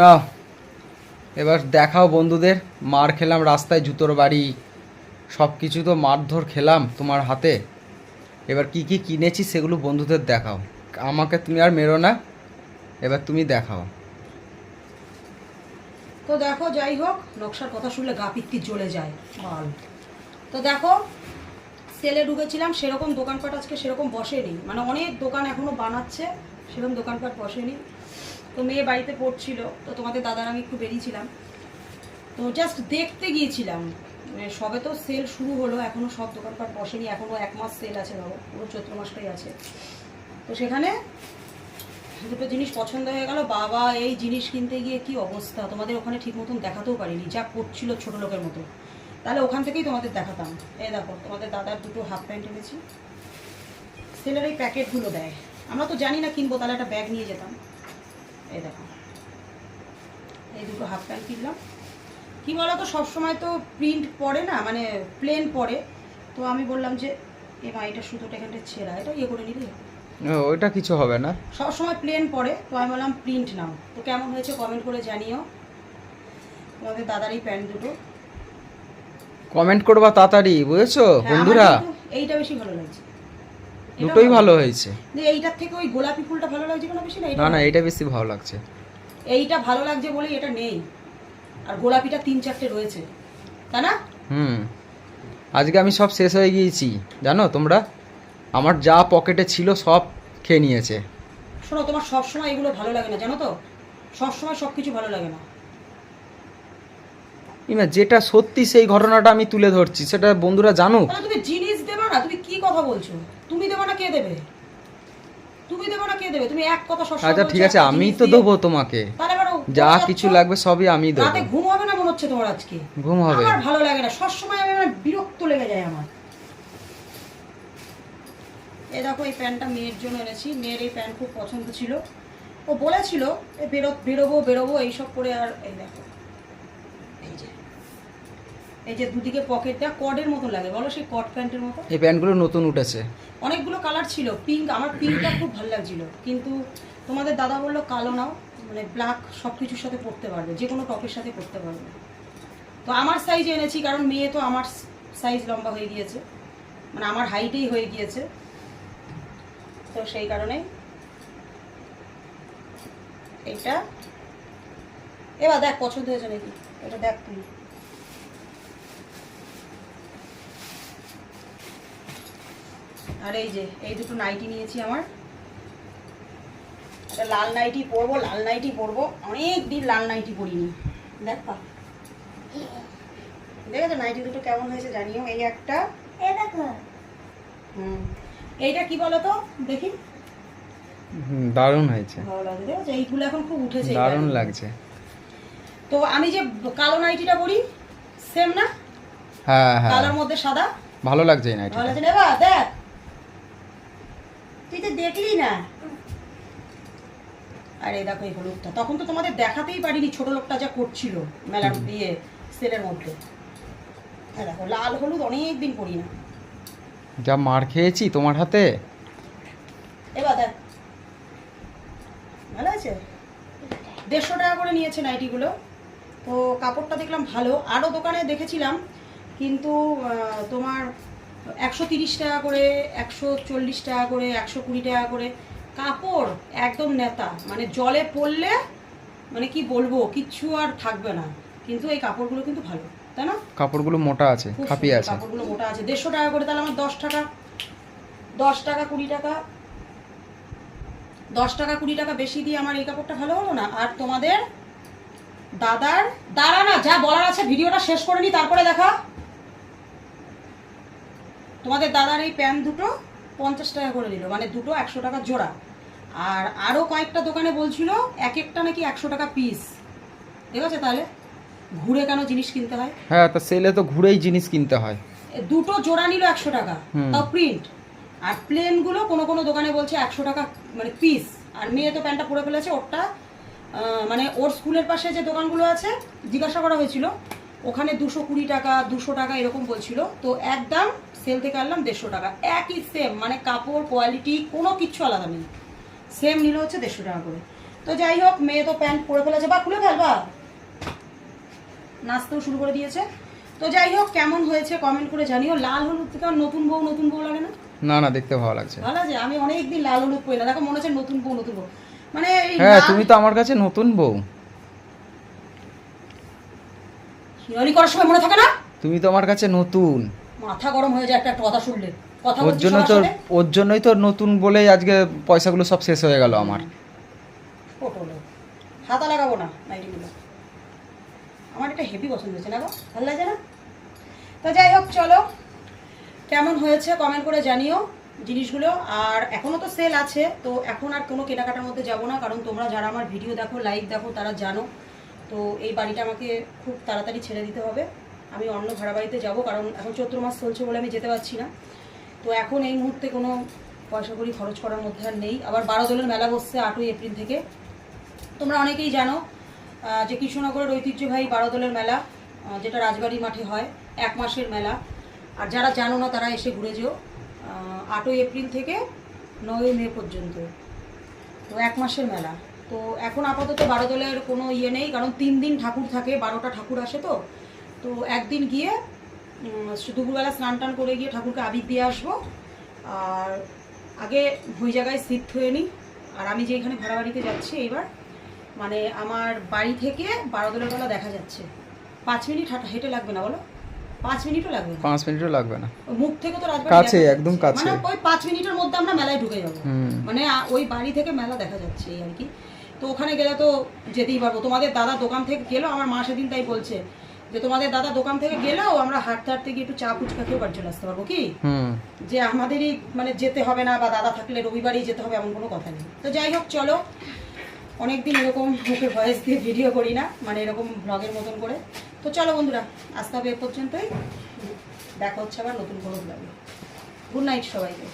না, এবার দেখাও বন্ধুদের, মার খেলাম রাস্তায় জুতোর বাড়ি। সব কিছু তো মারধর খেলাম তোমার হাতে। এবার কি কি কিনেছি সেগুলো বন্ধুদের দেখাও। আমাকে তুমি আর মেরো না, এবার তুমি দেখাও। তো দেখো, যাই হোক, নকশার কথা শুনলে গা পিত্তি জ্বলে যায় মাল তো দেখো, সেলে ঢুকেছিলাম, সেরকম দোকানপাট আজকে সেরকম বসেনি। মানে অনেক দোকান এখনও বানাচ্ছে, সেরকম দোকানপাট বসেনি। তো মেয়ে বাড়িতে পড়ছিল, তো তোমাদের দাদার আমি একটু বেরিয়েছিলাম। তো জাস্ট দেখতে গিয়েছিলাম। মানে সবে তো সেল শুরু হলো, এখনও সব দোকানপাট বসেনি, এখনও এক মাস সেল আছে ধরো পুরো চৈত্র মাসটাই আছে। তো সেখানে দুটো জিনিস পছন্দ হয়ে গেল, বাবা এই জিনিস কিনতে গিয়ে কি অবস্থা? তোমাদের ওখানে ঠিক মতন দেখাতেও পারিনি, যা করছিল ছোট লোকের মতো। তাহলে ওখান থেকেই তোমাদের দেখাতাম। এই দেখো, তোমাদের দাদার দুটো হাফ প্যান্ট এনেছি। সেলের এই প্যাকেটগুলো দেয়। আমরা তো জানি না কিনবো, তাহলে একটা ব্যাগ নিয়ে যেতাম। এই দেখো। এই দুটো হাফ প্যান্ট কিনলাম। কি বলো তো সবসময় তো প্রিন্ট পড়ে না মানে প্লেন পরে। তো আমি বললাম যে এ মা এটা সুতোটা এখানটা ছেঁড়া এটা ইয়ে করে নিলে ওইটা কিছু হবে না। সবসময় প্লেন পরে তো আমি বললাম প্রিন্ট নাও। তো কেমন হয়েছে কমেন্ট করে জানিও। তোমাদের দাদার এই প্যান্ট দুটো। কমেন্ট করবা তাড়াতাড়ি বুঝেছ হ্যাঁ, বন্ধুরা? এইটা বেশি ভালো লাগছে। দুটোই ভালো হয়েছে। যে এইটার থেকে ওই গোলাপি ফুলটা ভালো লাগছে কেন বেশি না না না এটা বেশি ভালো লাগছে। এইটা ভালো লাগছে বলে এটা নেই। আর গোলাপিটা তিন চারটে রয়েছে। তাই না? হুম। আজকে আমি সব শেষ হয়ে গিয়েছি। জানো তোমরা? আমার যা পকেটে ছিল সব খেয়ে নিয়েছে। শোনো তোমার সবসময় এগুলো ভালো লাগে না জানো তো? সবসময় সব কিছু ভালো লাগে না। ইমা যেটা সত্যি সেই ঘটনাটা আমি তুলে ধরছি সেটা বন্ধুরা জানুক। তাহলে তুমি জিনিস দেবে না? তুমি কি কথা বলছো? তুমি দেবে না কে দেবে? তুমি দেবে না কে দেবে? তুমি এক কথা সবসময় আচ্ছা ঠিক আছে আমি তো দেবো তোমাকে। যা কিছু লাগবে সবই আমি দেবো। রাতে ঘুম হবে না মনে হচ্ছে তোমার আজকে? ঘুম হবে। আমার ভালো লাগে না সবসময় আমি আমার বিরক্ত লেগে যায় আমার। এই দেখো এই প্যান্টটা মেয়ের জন্য এনেছি। মেয়ের এই প্যান্ট খুব পছন্দ ছিল। ও বলেছিল এ বেরো বেরোবো বেরোবো এইসব করে আর এই দেখো। এই যে। এই যে দুদিকে পকেট দেওয়া কডের মতো লাগে বলো সেই কট প্যান্টের মতো? এই প্যান্টগুলো নতুন উঠেছে। অনেকগুলো কালার ছিল পিঙ্ক আমার পিঙ্কটা খুব ভালো লাগছিল। কিন্তু তোমাদের দাদা বলল কালো নাও মানে ব্ল্যাক সব কিছুর সাথে পরতে পারবে যে কোনো টপের সাথে পরতে পারবে। তো আমার সাইজ এনেছি কারণ মেয়ে তো আমার সাইজ লম্বা হয়ে গিয়েছে মানে আমার হাইটেই হয়ে গিয়েছে। তো সেই কারণে এটা এবার দেখ পছন্দ হয়েছে নাকি? এটা দেখ তুই আর এই যে এই দুটো নাইটি নিয়েছি আমার। একটা লাল নাইটি পরবো লাল নাইটি পরবো। অনেক দিন লাল নাইটি পরিনি। দেখ পা। দেখেছ নাইটি দুটো কেমন হয়েছে জানিও? এই একটা। হুম। এইটা কি বলো তো দেখি। হুম, দারুণ হয়েছে। ভালো লাগছে। দেখেছ? এইগুলো এখন খুব উঠেছে দারুণ লাগছে। তো আমি যে কালো নাইটিটা পরি সেম না? হ্যাঁ হ্যাঁ। কালোর মধ্যে সাদা? ভালো লাগছে এই নাইটিটা। ভালো লাগছে না? দেখ। তুই তো দেখলি না। আরে এই দেখো এই হলুদটা। তখন তো তোমাদের দেখাতেই পারিনি ছোট লোকটা যা করছিল মেলার দিয়ে সেলের মধ্যে। এই দেখো লাল হলুদ অনেক দিন পরি না। যা মার খেয়েছি তোমার হাতে? এবার দেখ। ভালো আছে? দেড়শো টাকা করে নিয়েছে নাইটিগুলো। তো কাপড়টা দেখলাম ভালো। আরও দোকানে দেখেছিলাম। কিন্তু তোমার একশো তিরিশ টাকা করে একশো চল্লিশ টাকা করে একশো কুড়ি টাকা করে। কাপড় একদম নেতা মানে জলে পড়লে মানে কি বলব কিচ্ছু আর থাকবে না। কিন্তু এই কাপড়গুলো কিন্তু ভালো তাই না? কাপড়গুলো মোটা আছে খাপিয়ে আছে। কাপড়গুলো মোটা আছে। দেড়শো টাকা করে তাহলে আমার দশ টাকা। দশ টাকা কুড়ি টাকা। দশ টাকা কুড়ি টাকা বেশি দিয়ে আমার এই কাপড়টা ভালো হলো না। আর তোমাদের দাদার দাঁড়া না যা বলার আছে ভিডিওটা শেষ করে নি তারপরে দেখা। তোমাদের দাদার এই প্যান্ট দুটো পঞ্চাশ টাকা করে নিল মানে দুটো একশো টাকা জোড়া। আর আরও কয়েকটা দোকানে বলছিল এক একটা নাকি একশো টাকা পিস ঠিক আছে তাহলে? ঘুরে কেন জিনিস কিনতে হয়? হ্যাঁ তা সেলে তো ঘুরেই জিনিস কিনতে হয়। দুটো জোড়া নিল একশো টাকা। তাও প্রিন্ট আর প্লেনগুলো কোনো কোনো দোকানে বলছে একশো টাকা মানে পিস আর মেয়ে তো প্যান্টটা পরে ফেলেছে ওরটা মানে ওর স্কুলের পাশে যে দোকানগুলো আছে জিজ্ঞাসা করা হয়েছিল। ওখানে দুশো কুড়ি টাকা দুশো টাকা এরকম বলছিল। তো একদম সেল থেকে আনলাম দেড়শো টাকা। একই সেম মানে কাপড় কোয়ালিটি কোনো কিচ্ছু আলাদা নেই। সেম নিল হচ্ছে দেড়শো টাকা করে। তো যাই হোক মেয়ে তো প্যান্ট পরে ফেলেছে। বা খুলে ফেলবা নাচতেও শুরু করে দিয়েছে। তো যাই হোক কেমন হয়েছে কমেন্ট করে জানিও। লাল হলুদ থেকে নতুন বউ নতুন বউ লাগে না? না না দেখতে ভালো লাগছে। ভালো আছে? আমি অনেকদিন লাল হলুদ পরি না। দেখো মনে হচ্ছে নতুন বউ নতুন বউ। মানে হ্যাঁ তুমি তো আমার কাছে নতুন বউ। হিয়ারি করার সময় মনে থাকে না? তুমি তো আমার কাছে নতুন। মাথা গরম হয়ে যায় একটা একটা কথা শুনলে। কথা ওর জন্য তো ওর জন্যই তো নতুন বলেই আজকে পয়সাগুলো সব শেষ হয়ে গেল আমার। হাতা লাগাবো না নাইটিগুলো আমার এটা হেভি পছন্দ হয়েছে না গো? ভালো লাগে না? তো যাই হোক চলো। কেমন হয়েছে কমেন্ট করে জানিও জিনিসগুলো। আর এখনও তো সেল আছে তো এখন আর কোনো কেনাকাটার মধ্যে যাব না কারণ তোমরা যারা আমার ভিডিও দেখো লাইভ দেখো তারা জানো। তো এই বাড়িটা আমাকে খুব তাড়াতাড়ি ছেড়ে দিতে হবে। আমি অন্য ভাড়া বাড়িতে যাব, কারণ এখন চৈত্র মাস চলছে বলে আমি যেতে পারছি না। তো এখন এই মুহূর্তে কোনো পয়সা করি খরচ করার মধ্যে আর নেই। আবার বারো দলের মেলা বসছে আটই এপ্রিল থেকে। তোমরা অনেকেই জানো যে কৃষ্ণনগরের ঐতিহ্যবাহী বারোদলের মেলা যেটা রাজবাড়ি মাঠে হয়, এক মাসের মেলা। আর যারা জানো না, তারা এসে ঘুরে যেও। আটই এপ্রিল থেকে নয় মে পর্যন্ত। তো এক মাসের মেলা। তো এখন আপাতত বারোদলের কোনো ইয়ে নেই কারণ তিন দিন ঠাকুর থাকে বারোটা ঠাকুর আসে তো। তো একদিন গিয়ে দুপুরবেলা স্নান টান করে গিয়ে ঠাকুরকে আবির দিয়ে আসব। আর আগে ওই জায়গায় শিফট হয়ে নিই। আর আমি যে এখানে ভাড়া বাড়িতে যাচ্ছি এইবার মানে আমার বাড়ি থেকে বারোদলের বেলা দেখা যাচ্ছে। পাঁচ মিনিট হাঁটা হেঁটে লাগবে না বলো? পাঁচ মিনিটও লাগবে না। পাঁচ মিনিটও লাগবে না। মুখ থেকে তো রাজবাড়ি কাছে, একদম কাছে। মানে ওই পাঁচ মিনিটের মধ্যে আমরা মেলায় ঢুকে যাব। মানে ওই বাড়ি থেকে মেলা দেখা যাচ্ছে এই আর কি। তো ওখানে গেলে তো যেতেই পারব। তোমাদের দাদা দোকান থেকে গেলেও আমার মা সেদিন তাই বলছে যে তোমাদের দাদা দোকান থেকে গেলেও আমরা হাঁটতে হাঁটতে গিয়ে একটু চা ফুচকা খেয়েও বাড়ি চলে আসতে পারব কি? হুম। যে আমাদেরই মানে যেতে হবে না বা দাদা থাকলে রবিবারই যেতে হবে এমন কোনো কথা নেই। তো যাই হোক চলো। অনেকদিন এরকম মুখে ভয়েস দিয়ে ভিডিও করি না মানে এরকম ব্লগের মতন করে। তো চলো বন্ধুরা আসতে হবে এ পর্যন্তই। দেখা হচ্ছে আবার নতুন কোনো ব্লগে গুড নাইট সবাইকে।